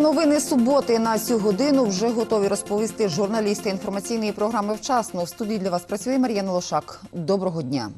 новини суботи на цю годину вже готові розповісти журналісти інформаційної програми вчасно. В студії для вас працює Мар'яна Лошак. Доброго дня.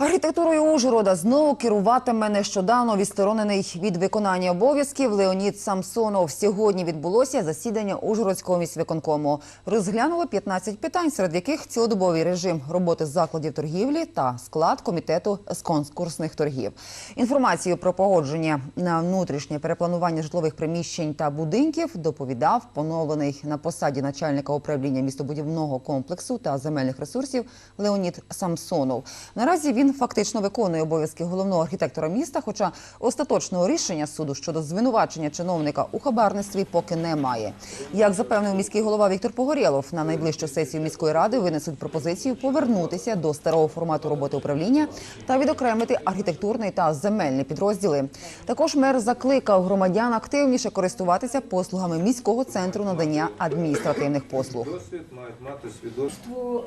Архітектурою Ужгорода знову керуватиме нещодавно відсторонений від виконання обов'язків Леонід Самсонов. Сьогодні відбулося засідання Ужгородського міськвиконкому. Розглянуло 15 питань, серед яких цілодобовий режим роботи закладів торгівлі та склад комітету з конкурсних торгів. Інформацію про погодження на внутрішнє перепланування житлових приміщень та будинків доповідав поновлений на посаді начальника управління містобудівного комплексу та земельних ресурсів Леонід Самсонов. Наразі він фактично виконує обов'язки головного архітектора міста, хоча остаточного рішення суду щодо звинувачення чиновника у хабарництві поки немає. Як запевнив міський голова Віктор Погорєлов, на найближчу сесію міської ради винесуть пропозицію повернутися до старого формату роботи управління та відокремити архітектурний та земельні підрозділи. Також мер закликав громадян активніше користуватися послугами міського центру надання адміністративних послуг. Досвід мають мати свідоцтво.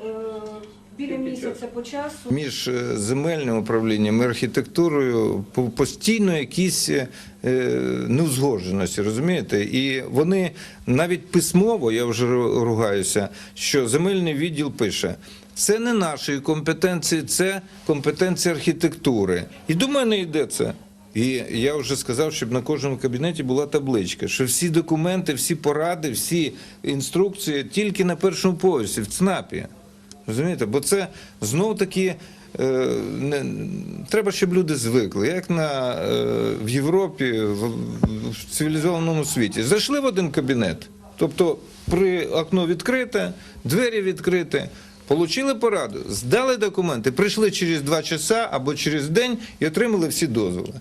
Е, біля місяця по часу. Між е, земельним управлінням і архітектурою по- постійно якісь е, неузгодженості, розумієте? І вони навіть письмово, я вже ругаюся, що земельний відділ пише. Це не нашої компетенції, це компетенція архітектури. І до мене йде це. І я вже сказав, щоб на кожному кабінеті була табличка, що всі документи, всі поради, всі інструкції тільки на першому поверсі, в ЦНАПі. Розумієте? Бо це знов таки. е, Не, треба, щоб люди звикли, як на, е, в Європі, в, в цивілізованому світі. Зайшли в один кабінет, тобто при окно відкрите, двері відкриті, Получили пораду, здали документи, прийшли через два часа або через день і отримали всі дозволи.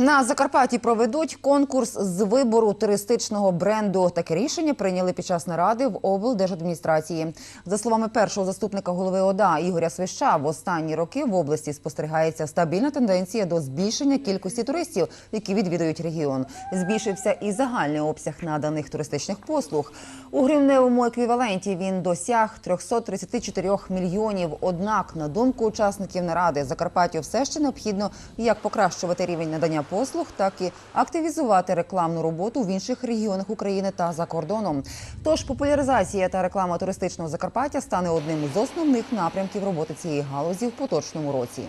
На Закарпатті проведуть конкурс з вибору туристичного бренду. Таке рішення прийняли під час наради в облдержадміністрації. За словами першого заступника голови ОДА Ігоря Свища, в останні роки в області спостерігається стабільна тенденція до збільшення кількості туристів, які відвідують регіон. Збільшився і загальний обсяг наданих туристичних послуг. У гривневому еквіваленті він досяг 334 мільйонів. Однак, на думку учасників наради, Закарпаттю все ще необхідно як покращувати рівень надання послуг, так і активізувати рекламну роботу в інших регіонах України та за кордоном. Тож популяризація та реклама туристичного Закарпаття стане одним з основних напрямків роботи цієї галузі в поточному році.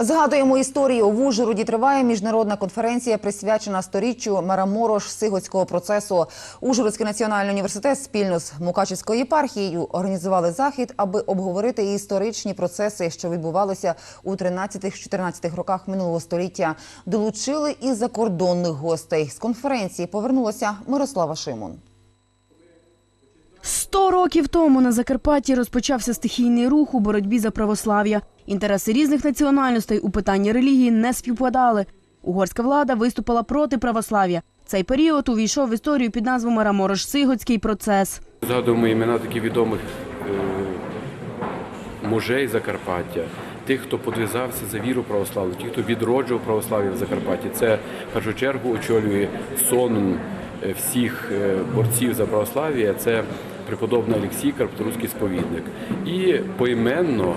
Згадуємо історію. В Ужгороді триває міжнародна конференція, присвячена сторіччю Мараморош Сигоцького процесу. Ужгородський національний університет спільно з Мукачівською єпархією організували захід, аби обговорити історичні процеси, що відбувалися у 13-14 роках минулого століття. Долучили і закордонних гостей. З конференції повернулася Мирослава Шимон. Сто років тому на Закарпатті розпочався стихійний рух у боротьбі за православ'я. Інтереси різних національностей у питанні релігії не співпадали. Угорська влада виступила проти православ'я. Цей період увійшов в історію під назвою Мараморош-Сигоцький процес. Згадуємо імена таких відомих е, мужей Закарпаття, тих, хто подвизався за віру православну, ті, хто відроджував православ'я в Закарпатті. Це в першу чергу очолює сон е, всіх е, борців за православ'я. Це преподобний Олексій Карпторуський сповідник. І поіменно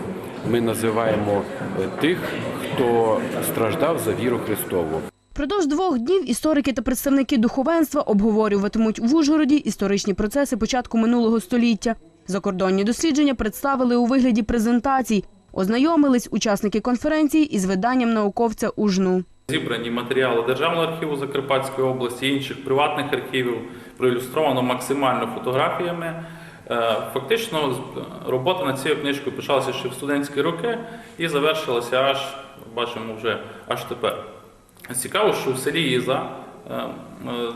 ми називаємо е, тих, хто страждав за віру Христову. Продовж двох днів історики та представники духовенства обговорюватимуть в Ужгороді історичні процеси початку минулого століття. Закордонні дослідження представили у вигляді презентацій. Ознайомились учасники конференції із виданням науковця УЖНУ. Зібрані матеріали Державного архіву Закарпатської області, інших приватних архівів, проілюстровано максимально фотографіями. Е, Фактично, робота над цією книжкою почалася ще в студентські роки і завершилася аж, бачимо, вже аж тепер. Цікаво, що в селі Іза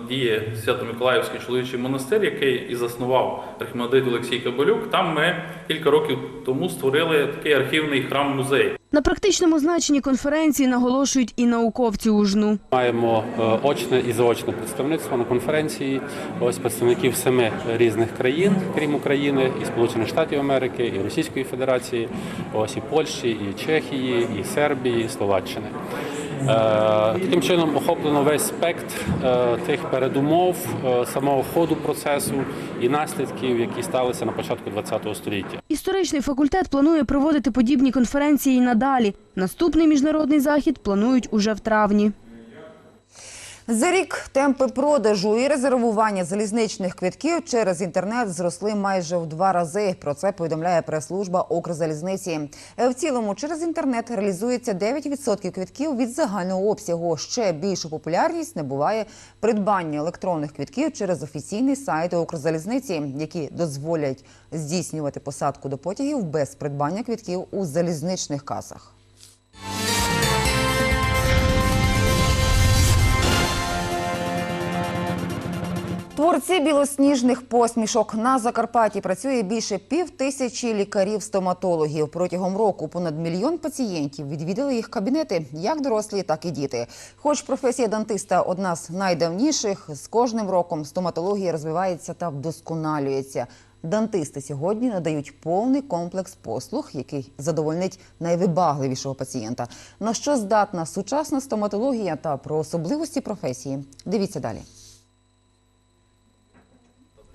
діє Свято-Миколаївський чоловічий монастир, який і заснував архімандрит Олексій Кабелюк. Там ми кілька років тому створили такий архівний храм-музей. На практичному значенні конференції наголошують і науковці УЖНУ. Маємо е, очне і заочне представництво на конференції. Ось представників семи різних країн, крім України, і Сполучених Штатів Америки, і Російської Федерації, ось і Польщі, і Чехії, і Сербії, і Словаччини. Таким чином охоплено весь спектр е, тих передумов е, самого ходу процесу і наслідків, які сталися на початку ХХ століття. Історичний факультет планує проводити подібні конференції і надалі. Наступний міжнародний захід планують уже в травні. За рік темпи продажу і резервування залізничних квитків через інтернет зросли майже в два рази. Про це повідомляє прес-служба Укрзалізниці. Е, В цілому через інтернет реалізується 9% квитків від загального обсягу. Ще більшу популярність набуває придбання електронних квитків через офіційний сайт Укрзалізниці, які дозволять здійснювати посадку до потягів без придбання квитків у залізничних касах. Творці білосніжних посмішок на Закарпатті працює більше пів тисячі лікарів-стоматологів. Протягом року понад мільйон пацієнтів відвідали їх кабінети, як дорослі, так і діти. Хоч професія дантиста одна з найдавніших, з кожним роком стоматологія розвивається та вдосконалюється. Дантисти сьогодні надають повний комплекс послуг, який задовольнить найвибагливішого пацієнта. На що здатна сучасна стоматологія та про особливості професії? Дивіться далі.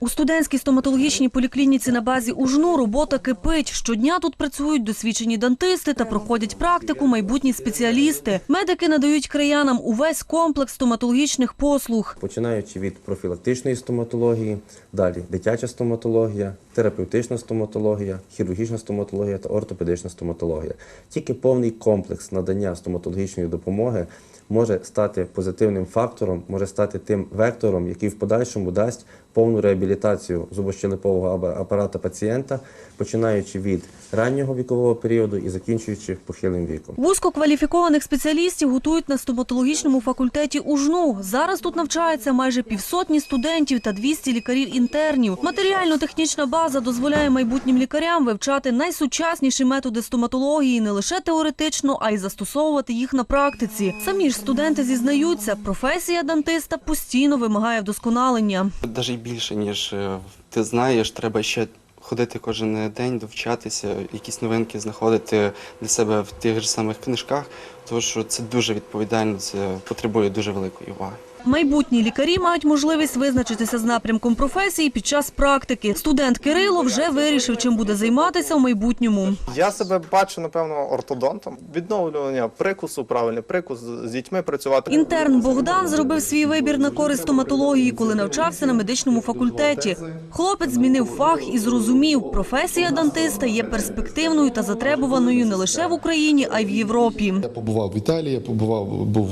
У студентській стоматологічній поліклініці на базі УЖНУ робота кипить. Щодня тут працюють досвідчені дантисти та проходять практику майбутні спеціалісти. Медики надають краянам увесь комплекс стоматологічних послуг. починаючи від профілактичної стоматології, далі дитяча стоматологія, терапевтична стоматологія, хірургічна стоматологія та ортопедична стоматологія. Тільки повний комплекс надання стоматологічної допомоги може стати позитивним фактором, може стати тим вектором, який в подальшому дасть повну реабілітацію зубощелепового апарата пацієнта, починаючи від раннього вікового періоду і закінчуючи похилим віком. Вузькокваліфікованих спеціалістів готують на стоматологічному факультеті УЖНУ. Зараз тут навчається майже півсотні студентів та 200 лікарів-інтернів. Матеріально-технічна база дозволяє майбутнім лікарям вивчати найсучасніші методи стоматології не лише теоретично, а й застосовувати їх на практиці. Самі ж студенти зізнаються, професія дантиста постійно вимагає вдосконалення. Навіть більше, ніж е, ти знаєш, треба ще ходити кожен день, довчатися, якісь новинки знаходити для себе в тих же самих книжках, тому що це дуже відповідально, це потребує дуже великої уваги. Майбутні лікарі мають можливість визначитися з напрямком професії під час практики. Студент Кирило вже вирішив, чим буде займатися в майбутньому. Я себе бачу, напевно, ортодонтом. Відновлювання прикусу, правильний прикус, з дітьми працювати. Інтерн Богдан зробив свій вибір на користь стоматології, коли навчався на медичному факультеті. Хлопець змінив фах і зрозумів, професія дантиста є перспективною та затребуваною не лише в Україні, а й в Європі. Я побував в Італії, я побував був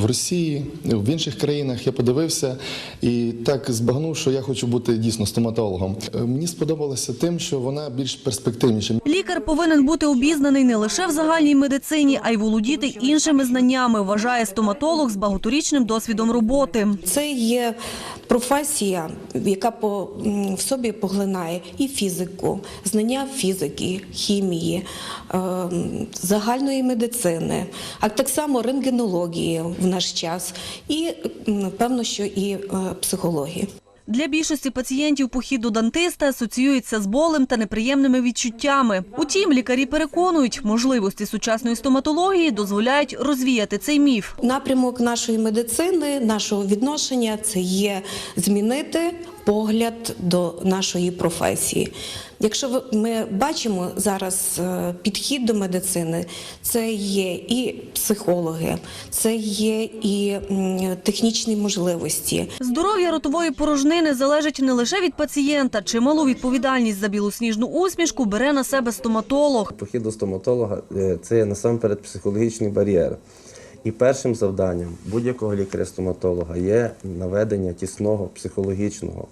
в Росії, в інших країнах. Я подивився і так збагнув, що я хочу бути дійсно стоматологом. Е, Мені сподобалося тим, що вона більш перспективніша. Лікар повинен бути обізнаний не лише в загальній медицині, а й володіти іншими знаннями, вважає стоматолог з багаторічним досвідом роботи. Це є професія, яка по, в собі поглинає і фізику, знання фізики, хімії, ем, загальної медицини, а так само рентгенології в наш час, і певно, що і е, психології. Для більшості пацієнтів похід до дантиста асоціюється з болем та неприємними відчуттями. Утім, лікарі переконують, можливості сучасної стоматології дозволяють розвіяти цей міф. Напрямок нашої медицини, нашого відношення це є змінити погляд до нашої професії. Якщо ми бачимо зараз е, підхід до медицини, це є і психологи, це є і технічні можливості. Здоров'я ротової порожнини залежить не лише від пацієнта. Чималу відповідальність за білосніжну усмішку бере на себе стоматолог. Похід до стоматолога е, це насамперед психологічний бар'єр. І першим завданням будь-якого лікаря-стоматолога є наведення тісного психологічного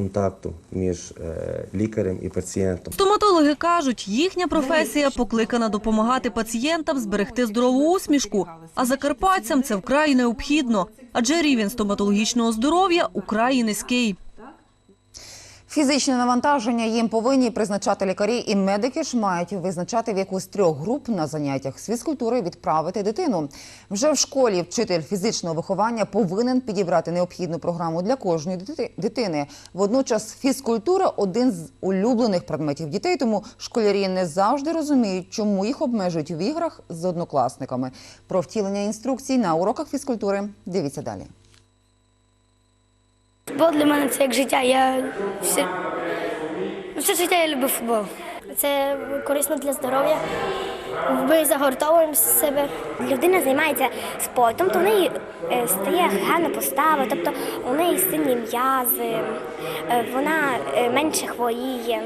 контакту між е, лікарем і пацієнтом. Стоматологи кажуть, їхня професія покликана допомагати пацієнтам зберегти здорову усмішку. А закарпатцям це вкрай необхідно, адже рівень стоматологічного здоров'я украй низький. Фізичне навантаження їм повинні призначати лікарі, і медики ж мають визначати в яку з трьох груп на заняттях з фізкультури відправити дитину. Вже в школі вчитель фізичного виховання повинен підібрати необхідну програму для кожної дитини. Водночас фізкультура один з улюблених предметів дітей, тому школярі не завжди розуміють, чому їх обмежують в іграх з однокласниками. Про втілення інструкцій на уроках фізкультури дивіться далі. Футбол для мене це як життя. Я все, все життя я люблю футбол. Це корисно для здоров'я. Ми загортовуємо себе. людина займається спортом, то в неї е, стає гарна постава, тобто у неї сильні м'язи, е, вона е, менше хворіє.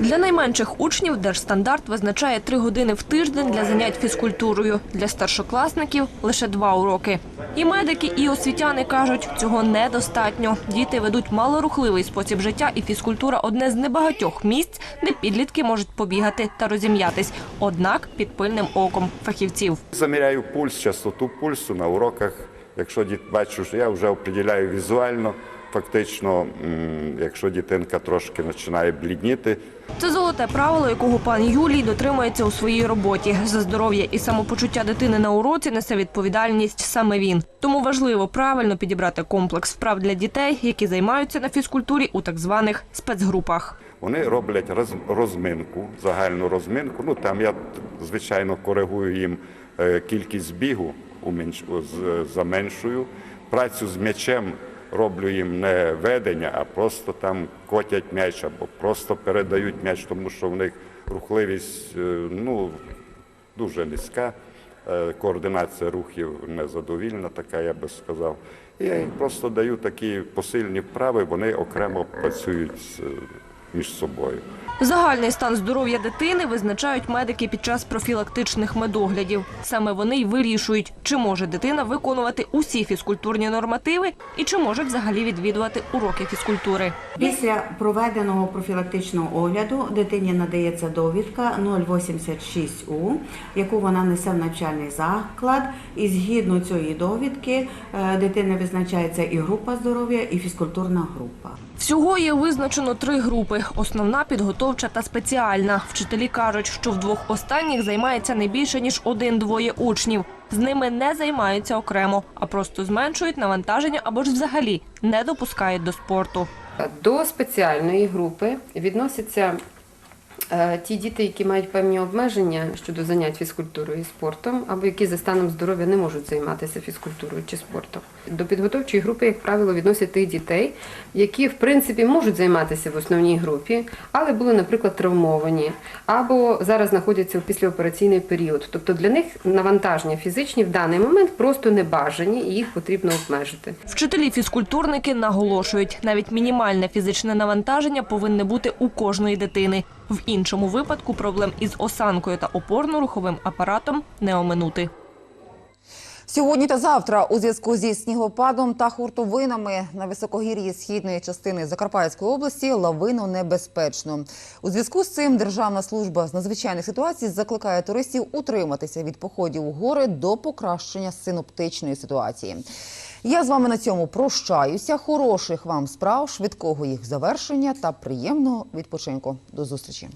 Для найменших учнів держстандарт визначає три години в тиждень для занять фізкультурою. Для старшокласників лише два уроки. І медики, і освітяни кажуть, цього недостатньо. Діти ведуть малорухливий спосіб життя, і фізкультура одне з небагатьох місць, де підлітки можуть побігати та розім'ятись. Однак під пильним оком фахівців. Заміряю пульс, частоту пульсу на уроках. Якщо діт бачу, що я вже определяю візуально, фактично, якщо дитинка трошки починає блідніти, Це золоте правило, якого пан Юлій дотримується у своїй роботі. За здоров'я і самопочуття дитини на уроці несе відповідальність саме він. Тому важливо правильно підібрати комплекс вправ для дітей, які займаються на фізкультурі у так званих спецгрупах. вони роблять роз- розминку, загальну розминку. Ну там я звичайно коригую їм е, кількість бігу, з- заменшую. Працю з м'ячем роблю їм не ведення, а просто там котять м'яч або просто передають м'яч, тому що в них рухливість е, ну, дуже низька. Е, Координація рухів незадовільна, така я би сказав. Я їм просто даю такі посильні вправи, вони окремо працюють між собою. Загальний стан здоров'я дитини визначають медики під час профілактичних медоглядів. Саме вони й вирішують, чи може дитина виконувати усі фізкультурні нормативи і чи може взагалі відвідувати уроки фізкультури. Після проведеного профілактичного огляду дитині надається довідка 086У, яку вона несе в навчальний заклад. І згідно цієї довідки е, дитини визначається і група здоров'я, і фізкультурна група. Всього є визначено три групи: основна, підготовча та спеціальна. Вчителі кажуть, що в двох останніх займається не більше ніж один-двоє учнів. З ними не займаються окремо, а просто зменшують навантаження або ж взагалі не допускають до спорту. До спеціальної групи відносяться ті діти, які мають певні обмеження щодо занять фізкультурою і спортом, або які за станом здоров'я не можуть займатися фізкультурою чи спортом. До підготовчої групи, як правило, відносять тих дітей, які в принципі можуть займатися в основній групі, але були, наприклад, травмовані, або зараз знаходяться у післяопераційний період. Тобто для них навантаження фізичні в даний момент просто не бажані і їх потрібно обмежити. Вчителі-фізкультурники наголошують, навіть мінімальне фізичне навантаження повинне бути у кожної дитини. В іншому випадку проблем із осанкою та опорно-руховим апаратом не оминути. Сьогодні та завтра у зв'язку зі снігопадом та хуртовинами на високогір'ї східної частини Закарпатської області лавино небезпечно. У зв'язку з цим Державна служба з надзвичайних ситуацій закликає туристів утриматися від походів у гори до покращення синоптичної ситуації. Я з вами на цьому прощаюся. Хороших вам справ, швидкого їх завершення та приємного відпочинку. До зустрічі.